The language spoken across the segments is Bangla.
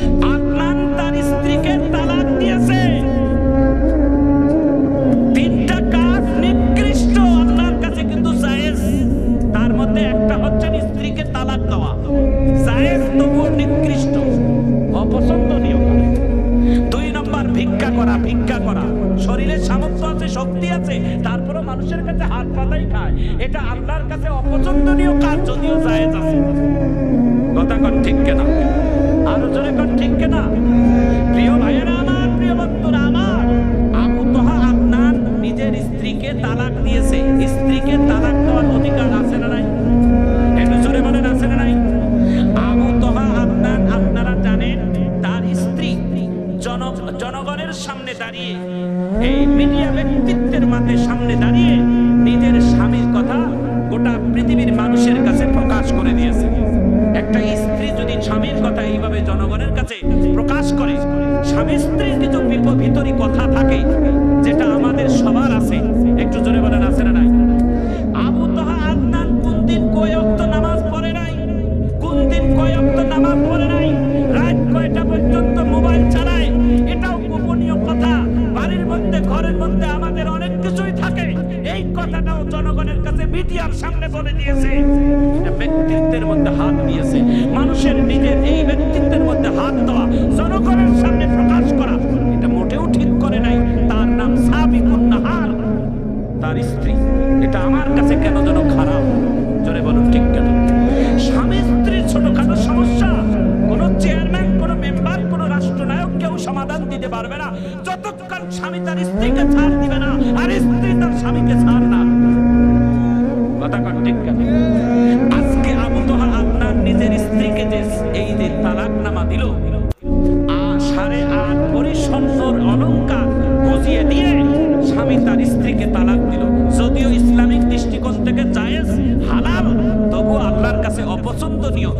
আদনান কথা থাকে যেটা আমাদের সবার আছে। একটু জোরে বলেন, আছে না নাই? আবু তাহা আদনান, কোন দিন কয় অক্ত নামাজ পড়ে নাই? কোন দিন কয় অক্ত নামাজ পড়ে নাই? রাত কয়টা পর্যন্ত মোবাইল চালায়? এটাও গোপনীয় কথা। বাড়ির মধ্যে, ঘরের মধ্যে আমাদের অনেক কিছুই থাকে। এই কথাটাও জনগণের কাছে মিডিয়ার সামনে বলে দিয়েছে। তার স্ত্রী। এটা আমার কাছে কেন যেন খারাপ? জোরে বলুন ঠিক কেন? স্বামী স্ত্রীর ছোটখাটো সমস্যা। কোন চেয়ারম্যান কোন মেম্বার কোন রাষ্ট্রনায়ক কেউ সমাধান দিতে পারবে না। যতক্ষণ স্বামী তার স্ত্রীকে ছাড় দিবে না, আর স্ত্রী তার স্বামীকে ছাড় না। কথা ঠিক কেন? আজকে আবু তোহা আপনার নিজের স্ত্রীকে যে এই যে তালাকনামা দিল, আ সাড়ে আট ভরি অলংকার গজিয়ে দিয়ে স্বামী তার স্ত্রীকে তালাক অপছন্দনীয়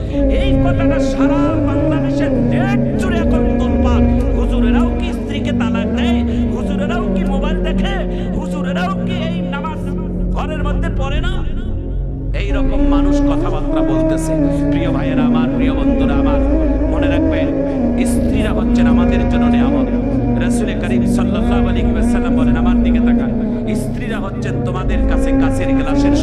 এই কথাটা সারা বাংলাদেশের দেশ জুড়ে এখন তোলপাড়। হুজুরেরাও কি স্ত্রীকে তালাক দেয়? হুজুরেরাও কি মোবাইল দেখে? হুজুরেরাও কি এই নামাজ ঘরের মধ্যে পড়ে না? এই রকম মানুষ কথাবার্তা বলতেছে। প্রিয় ভাইয়েরা আমার, প্রিয় বন্ধুরা আমার, মনে রাখবেন, স্ত্রীরা হচ্ছেন আমাদের জন্য নিয়ামত। রাসূল করিম সাল্লাল্লাহু আলাইহি ওয়াসাল্লাম বলেন, আমার দিকে তাকান। স্ত্রীরা হচ্ছেন তোমাদের কাছে কাছের গ্লাসের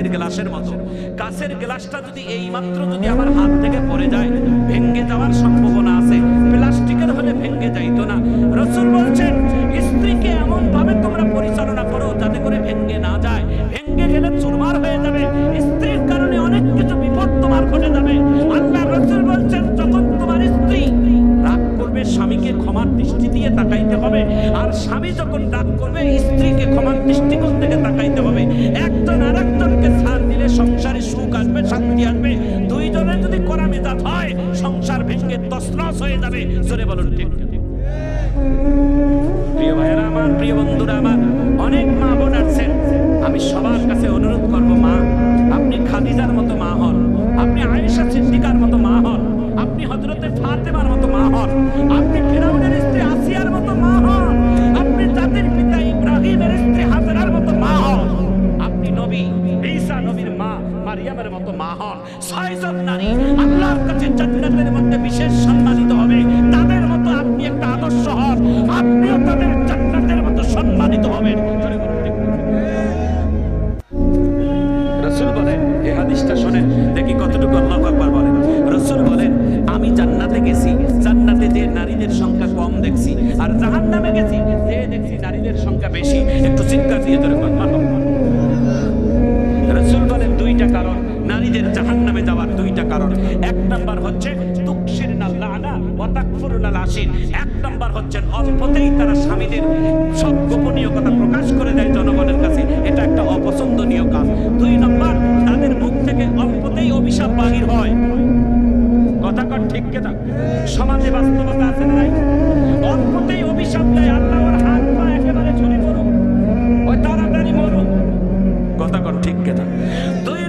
কাছের গ্লাসের মতো। কাছের গ্লাসটা যদি এই মাত্র যদি আমার হাত থেকে পড়ে যায়, ভেঙে যাওয়ার সম্ভাবনা আছে। প্লাস্টিকের হলে ভেঙে যাইতো না। রসুল বলছেন, স্ত্রীকে এমন ভাবে তোমরা পরিচালনা করো যাতে করে ভেঙে না যায়। ক্ষমার দৃষ্টি দিয়ে তাকাইতে হবে। আর স্বামী যখন রাগ করবে, স্ত্রীকে ক্ষমার দৃষ্টিকোণ থেকে তাকাইতে হবে। একজন আর একজনকে ছাড় দিলে সংসারে সুখ আসবে, শান্তি আসবে। দুইজনের যদি করা মেজাজ হয়, সংসার ভেঙে তসনস হয়ে যাবে। জোরে বলুন ঠিক। প্রিয় ভাইয়েরা আমার, প্রিয় বন্ধুরা আমার, অনেক মা বোন আছেন আমি সবার কাছে অনুরোধ করব, মা, আপনি খাদিজার মতো মা হন। আপনি আয়েশা সিদ্দিকার মতো মা হন। আপনি হজরতে ফাতেমার মতো মা হন। আপনি নারী। আল্লাহর কাছে জান্নাতের মধ্যে বিশেষ সম্মানিত হবে। তাদের মতো আপনি একটা আদর্শ হন। আপনিও তাদের জান্নাতের মতো সম্মানিত হবেন। বলেন হাদিসটা দেখি কতটুকু আল্লাহ আকবার বলেন। রসুল বলেন, আমি জান্নাতে গেছি, জান্নাতে যে নারীদের সংখ্যা কম দেখছি, আর জাহান্নামে গেছি, যে দেখছি নারীদের সংখ্যা বেশি, একটু চিন্তা দিয়ে ধরে কারণ। এক নাম্বার হচ্ছে তুকসির না লানা ও তাকফুর না লাসিন এক নাম্বার হচ্ছেন অল্পতেই তারা স্বামীদের সব গোপনীয় কথা প্রকাশ করে দেয় জনগণের কাছে। এটা একটা অপছন্দনীয় কাজ। দুই নাম্বার, তাদের মুখ থেকে অল্পতেই অভিশাপ বাহির হয়। কথা কর ঠিক কেনা সমাজে বাস্তবতা আছে নাই? অল্পতেই অভিশাপ দেয় আল্লাহ, ওর হাত পা একেবারে ঝরে পড়ুক। ওই তাড়াতাড়ি মরুক। কথা কর ঠিক কেনা দুই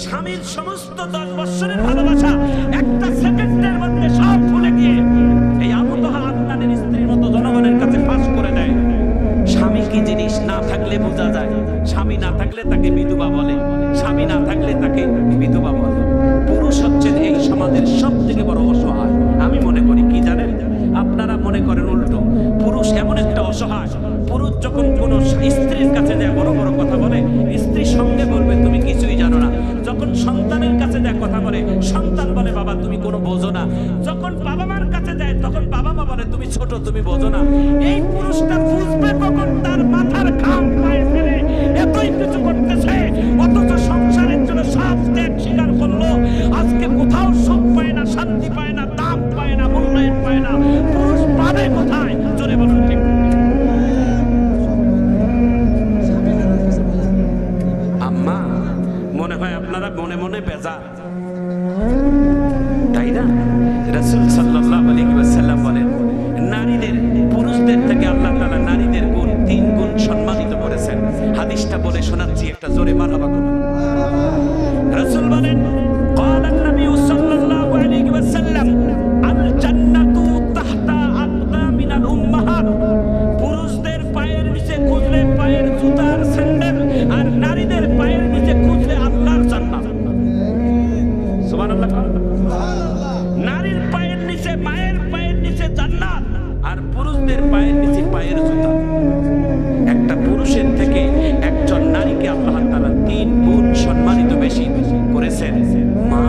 স্বামীর সমস্ত দশ বৎসরের ভালোবাসা একটা মনে তাই না? রাসূল সাল্লাহ আলাইহি ওয়াসাল্লাম বলেন, নারীদের, পুরুষদের থেকে আল্লাহ তালা নারীদের গুণ, তিন গুণ সম্মানিত করেছেন। হাদিসটা বলে শোনাচ্ছি, একটা জোরে মারহাবা নারীর পায়ের নিচে, মায়ের পায়ের নিচে জান্নাত, আর পুরুষদের পায়ের নিচে পায়ের জুতা। একটা পুরুষের থেকে একজন নারীকে আল্লাহ তাআলা তিন গুণ সম্মানিত বেশি করেছেন। মা,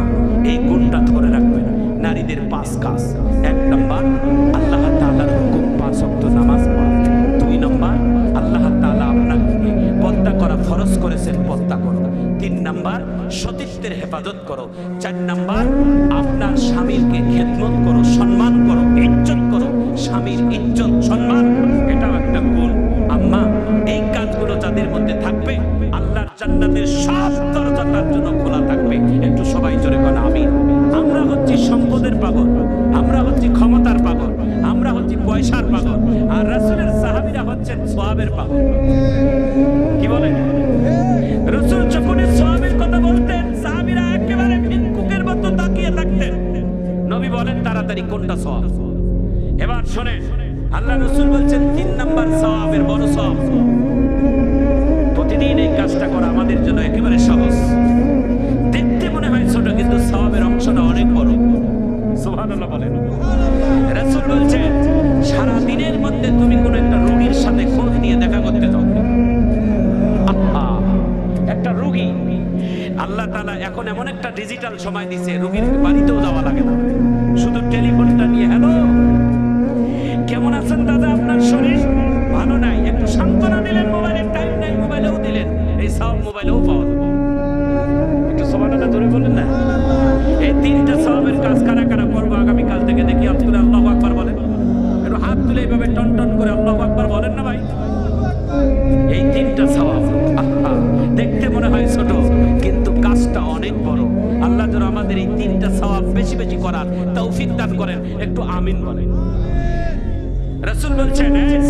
এই গুণটা ধরে রাখবেন। নারীদের পাঁচ কাজ। এক নম্বর, আল্লাহ তাআলার হুকুম পাঁচ ওয়াক্ত নামাজ পড়া। দুই নম্বর, আল্লাহ তাআলা আপনাকে পদ্মা করা ফরজ করেছেন, পদ্মা তিন নাম্বার সতীত্বের হেফাজত করো। চার নাম্বার আপনার স্বামীকে খেদমত এবার শোনে, আল্লাহ রসুল বলছেন, তিন নাম্বার সওয়াবের বড় সওয়াব। প্রতিদিন এই কাজটা করা আমাদের জন্য একেবারে সহজ। দেখতে মনে হয় ছোট, কিন্তু সওয়াবের অংশটা অনেক বড়। বলেন। বলছেন মধ্যে তুমি একটা রোগীর নিয়ে দেখা করতে একটা আল্লাহ এখন এমন একটা ডিজিটাল সময় দিছে, রোগীর বাড়িতেও যাওয়া লাগে না। শুধু টেলিফোনটা নিয়ে হ্যালো দাদা, আপনার শরীর ভালো নাই। একটু সান্ত্বনা দিলেন, মোবাইলের টাইম নাই, মোবাইলেও দিলেন। এই সব মোবাইলেও পাওয়া যাবে। একটু সবাটা ধরে বললেন না? এই তিনটা সবের কাজ কারা কারা করব আগামীকাল থেকে দেখি তুলে আল্লাহ আকবার বলেন। একটু হাত তুলে এইভাবে টন টন করে আল্লাহ আকবার বলেন না ভাই? এই তিনটা সওয়াব দেখতে মনে হয় ছোট, কিন্তু কাজটা অনেক বড়। আল্লাহ যেন আমাদের এই তিনটা সওয়াব বেশি বেশি করার তৌফিক দান করেন। একটু আমিন বলেন। রসুল বলছেন এই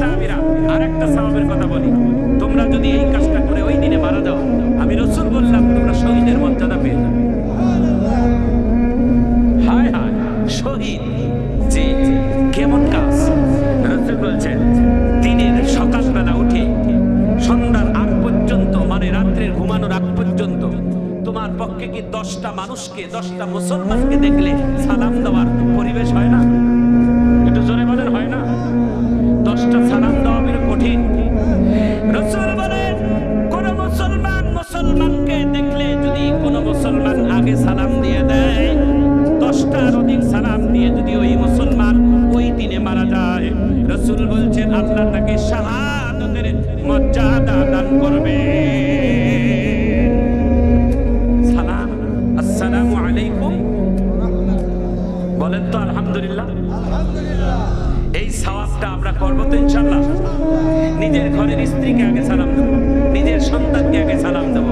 আগে সালাম দেব?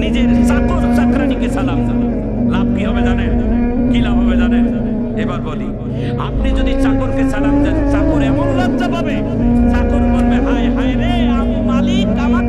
নিজের চাকর চাকরানিকে সালাম দেব। লাভ কি হবে জানেন? কি লাভ হবে জানেন? এবার বলি, আপনি যদি চাকরকে সালাম দেন, চাকর এমন লজ্জা পাবে। চাকর বলবে, হায় হায় রে, আমি মালিক আমাকে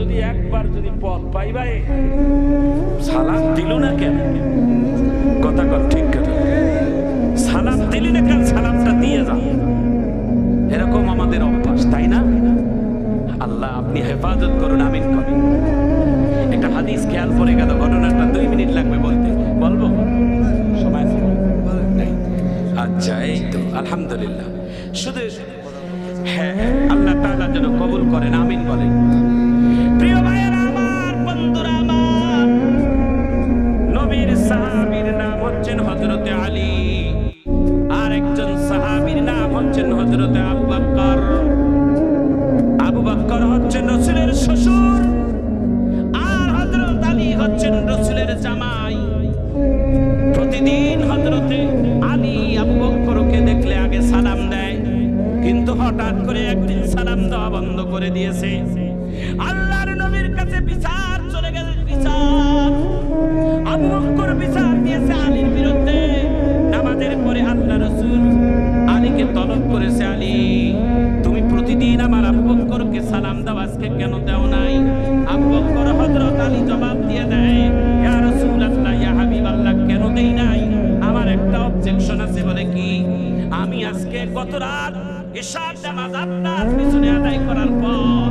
যদি একবার যদি পথ পাই ভাই, সালাম দিল না কেন? কথা কর, ঠিক কথা সালাম দিলি না কেন? সালামটা দিয়ে যা। এরকম আমাদের অভ্যাস, তাই না? আল্লাহ, আপনি হেফাজত করুন, আমিন করুন একটা হাদিস খেয়াল পড়ে গেল, ঘটনাটা দুই মিনিট লাগবে বলতে। বলব? সময় আচ্ছা এই তো, আলহামদুলিল্লাহ। শুধু হ্যাঁ আল্লাহ তাআলা যেন কবুল করেন, আমিন বলেন। করে দিয়েছে। আল্লাহর নবীর কাছে বিচার চলে গেল, বিচার। আবু বকর বিচার দিয়েছে আলীর বিরুদ্ধে। নামাজের পরে আল্লাহ রসুল আলীকে তলব করেছে, আলী, তুমি প্রতিদিন আমার আবু বকরকে সালাম দাও, আজকে কেন দাও নাই? আবু বকর হযরত আলী জবাব দিয়ে দেয়, ইয়া রাসূলুল্লাহ, ইয়া হাবিবাল্লাহ, কেন দেই নাই? আমার একটা অবজেকশন আছে বলে কি? আমি আজকে গত রাত ঈশার নামাজ আপনার পিছনে আদায় করার পর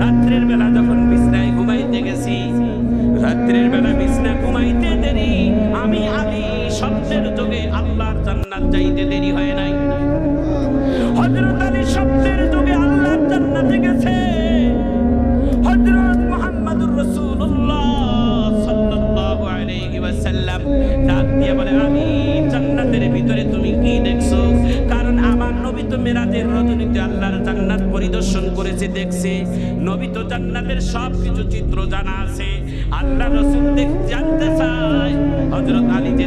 রাত্রের বেলা যখন বিছনায় ঘুমাইতে গেছি, রাত্রের বেলা বিছনা ঘুমাইতে দেরি। আমি আলী স্বপ্নের যোগে আল্লাহর জান্নাত যাইতে দেরি হয় জান্নাতের সব কিছু চিত্র জানা আছে। আল্লাহ রসুল দেখ জানতে চায়। হযরত আলী যে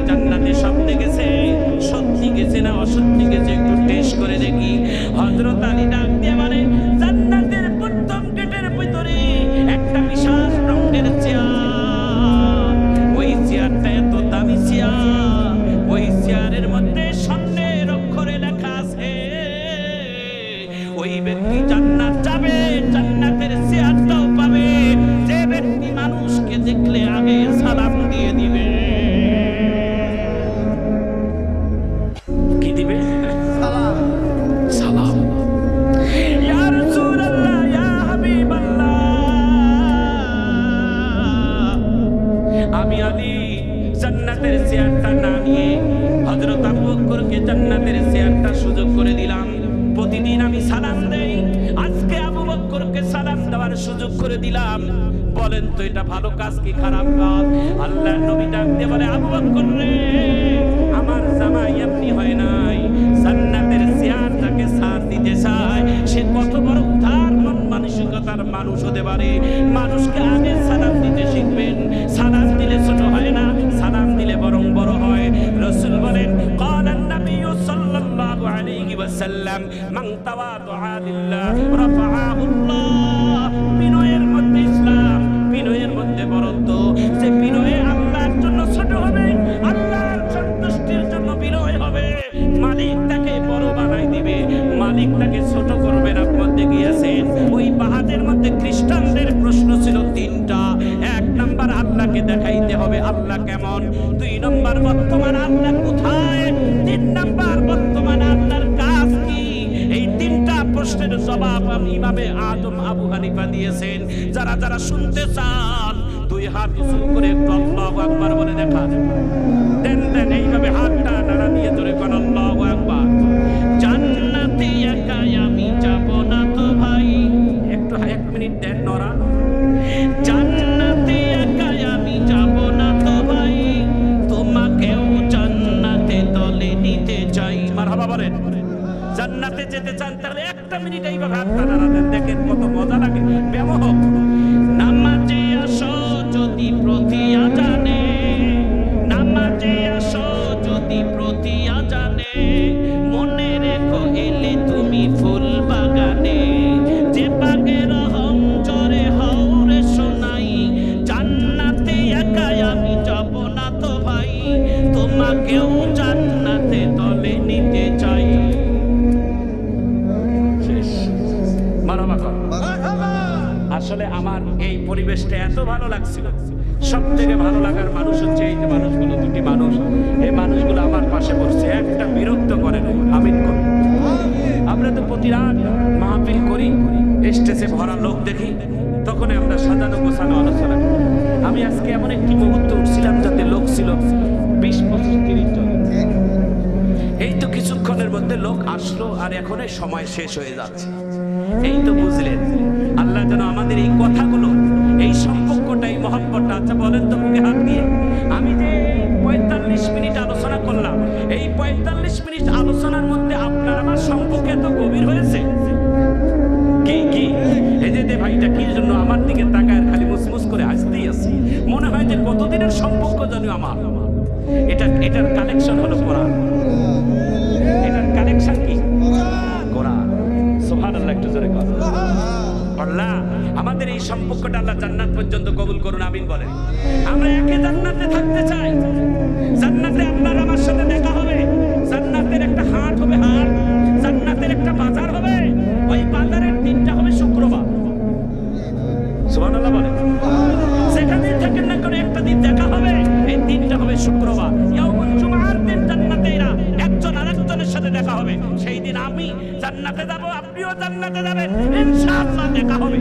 জান্নাতের না নিয়ে আবুবকরকে জান্নাতের সুযোগ করে দিলাম। প্রতিদিন আমি সালাম দেই, আজকে আবু সালাম দেওয়ার সুযোগ করে দিলাম। বলেন তো এটা ভালো কাজ কি খারাপ কাজ? আল্লাহর নবী বলে, আবু রে, আমার জামাই এমনি হয় নাই। জান্নাতের চেয়ার তাকে সার দিতে চায়। সে কত বড় উদার, মন মানসিকতার মানুষ হতে পারে। মানুষকে আগে সালাম দিতে শিখবেন। সালাম ছোট হয় না, সালাম দিলে বরং বড় হয়। রসুল বলেন, কালান নবী সাল্লাল্লাহু আলাইহি ওয়াসাল্লাম, মান তাওয়াদু আলিল্লাহ রাফাআহু আল্লাহ জবাব ইমামে আদম আবু হানিফা দিয়েছেন। যারা যারা শুনতে চান, দুই হাত উঁচু করে একটু আল্লাহু আকবার বলে দেখা দেন দেন, এইভাবে হাতটা নাড়া দিয়ে ধরে কোন আল্লাহু আকবার। মারহাবা বলেন জান্নাতে যেতে চান, তাহলে একটা মিনিট এইভাবে হাতটা নাড়াবেন। দেখেন কত মজা লাগে। ব্যামোহ, নামাজে আসো যদি প্রতি আজানে, নামাজে আসো যদি প্রতি আসলে আমার এই পরিবেশটা এত ভালো লাগছিল। সব থেকে ভালো লাগার মানুষ হচ্ছে এই যে মানুষগুলো, দুটি মানুষ। এই মানুষগুলো আমার পাশে বসছে, একটা বিরক্ত করে না আমিন করে। আমরা তো প্রতি রাত মাহফিল করি, স্টেজে ভরা লোক দেখি তখন আমরা সাজানো গোছানো আলোচনা করি। আমি আজকে এমন একটি মুহূর্তে উঠছিলাম যাতে লোক ছিল বিশ, পঁচিশ, তিরিশ জন। এই তো কিছুক্ষণের মধ্যে লোক আসলো আর এখন সময় শেষ হয়ে যাচ্ছে। এই তো বুঝলেন আমাদের এই কথাগুলো, এই সম্পর্কটা এই আচ্ছা বলেন তো মুখে হাত দিয়ে। আমি যে পঁয়তাল্লিশ মিনিট আলোচনা করলাম, এই পঁয়তাল্লিশ মিনিট আলোচনার মধ্যে আপনার আমার সম্পর্ক এত গভীর হয়েছে? কি কি? এই যে ভাইটা কি জন্য আমার দিকে তাকায় খালি মুসমুস করে হাসতেই আছে? মনে হয় যে কতদিনের সম্পর্ক জানি আমার? এটা, এটার কালেকশন হলো কোরআন আল্লাহ, আমাদের এই সম্পর্কটা আল্লাহ জান্নাত পর্যন্ত কবুল করুন, আমিন বলেন। আমরা একে জান্নাতে থাকতে চাই। জান্নাতে আপনার আমার সাথে দেখা হবে। জান্নাতের একটা হাট হবে হাট, জান্নাতের একটা বাজার হবে। ওই বাজারের দিনটা হবে শুক্রবার। সুবহানাল্লাহ বলেন। সেখানে থাকেন না করে একটা দিন দেখা হবে, এই দিনটা হবে শুক্রবার। ইয়াউমুল জুমার দিন জান্নাতে এরা একজন আরেকজনের সাথে দেখা হবে। সেই দিন আমি জান্নাতে যাব আপনিও জান্নাতে যাবেন। ইনশাআল্লাহ দেখা হবে।